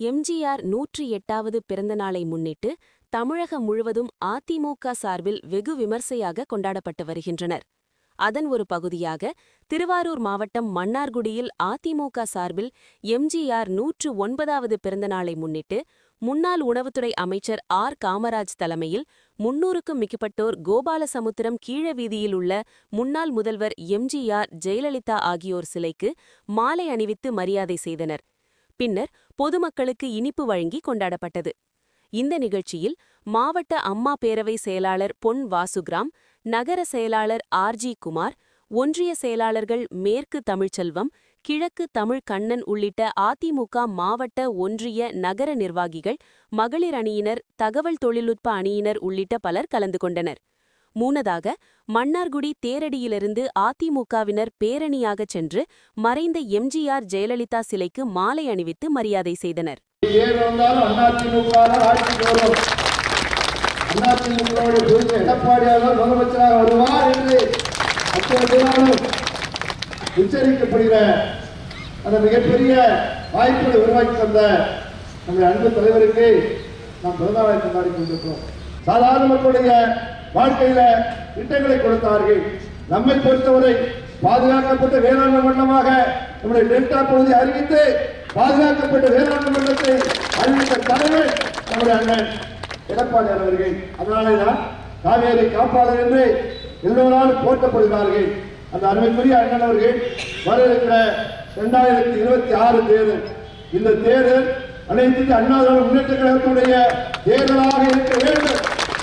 எம்ஜிஆர் நூற்றி எட்டாவது பிறந்தநாளை முன்னிட்டு தமிழகம் முழுவதும் அதிமுக சார்பில் வெகு விமர்சையாக கொண்டாடப்பட்டு வருகின்றனர். அதன் ஒரு பகுதியாக திருவாரூர் மாவட்டம் மன்னார்குடியில் அதிமுக சார்பில் எம்ஜிஆர் நூற்று ஒன்பதாவது பிறந்தநாளை முன்னிட்டு முன்னாள் உணவுத்துறை அமைச்சர் ஆர். காமராஜ் தலைமையில் முன்னூறுக்கும் மிக்கப்பட்டோர் கோபாலசமுத்திரம் கீழ வீதியில் உள்ள முன்னாள் முதல்வர் எம்ஜிஆர் ஜெயலலிதா ஆகியோர் சிலைக்கு மாலை அணிவித்து மரியாதை செய்தனர். பின்னர் பொதுமக்களுக்கு இனிப்பு வழங்கி கொண்டாடப்பட்டது. இந்த நிகழ்ச்சியில் மாவட்ட அம்மா பேரவை செயலாளர் பொன் வாசுகிராம் நகர செயலாளர் ஆர்ஜி குமார் ஒன்றிய செயலாளர்கள் மேற்கு தமிழ்ச்செல்வம் கிழக்கு தமிழ் கண்ணன் உள்ளிட்ட அதிமுக மாவட்ட ஒன்றிய நகர நிர்வாகிகள் மகளிர் அணியினர் தகவல் தொழில்நுட்ப அணியினர் உள்ளிட்ட பலர் கலந்து கொண்டனர். மூனதாக மன்னார்குடி தேரடியிலிருந்து அதிமுகவினர் பேரணியாக சென்று மறைந்த எம்ஜிஆர் ஜெயலலிதா சிலைக்கு மாலை அணிவித்து மரியாதை செய்தனர். உச்சரிக்கப்படுகிற அந்த மிகப்பெரிய வாய்ப்புகளை உருவாக்கி தந்த நம்முடைய அன்பு தலைவருக்கு நாம் பிறந்தநாளை கொண்டாடி கொண்டிருக்கிறோம். சாதாரண மக்களுடைய வாழ்க்கையில திட்டங்களை கொடுத்தார்கள். நம்மை பொறுத்தவரை பாதுகாக்கப்பட்ட வேளாண் மண்டலமாக நம்முடைய டெல்டா பகுதி அறிவித்து பாதுகாக்கப்பட்ட வேளாண் மண்டலத்தை அறிவித்த தலைவர் நம்முடைய அண்ணன் எடப்பாடி அவர்கள். அதனாலே தான் காவேரி காப்பாளர் என்று எல்லோராலும் போற்றப்படுகிறார்கள். அந்த அருமைக்குரிய அண்ணன் அவர்கள் வர இருக்கிற இரண்டாயிரத்தி இருபத்தி ஆறு தேர்தல். இந்த தேர்தல் அனைத்து அண்ணா முன்னேற்ற கழகத்துடைய தேர்தலாக இருக்க வேண்டும்.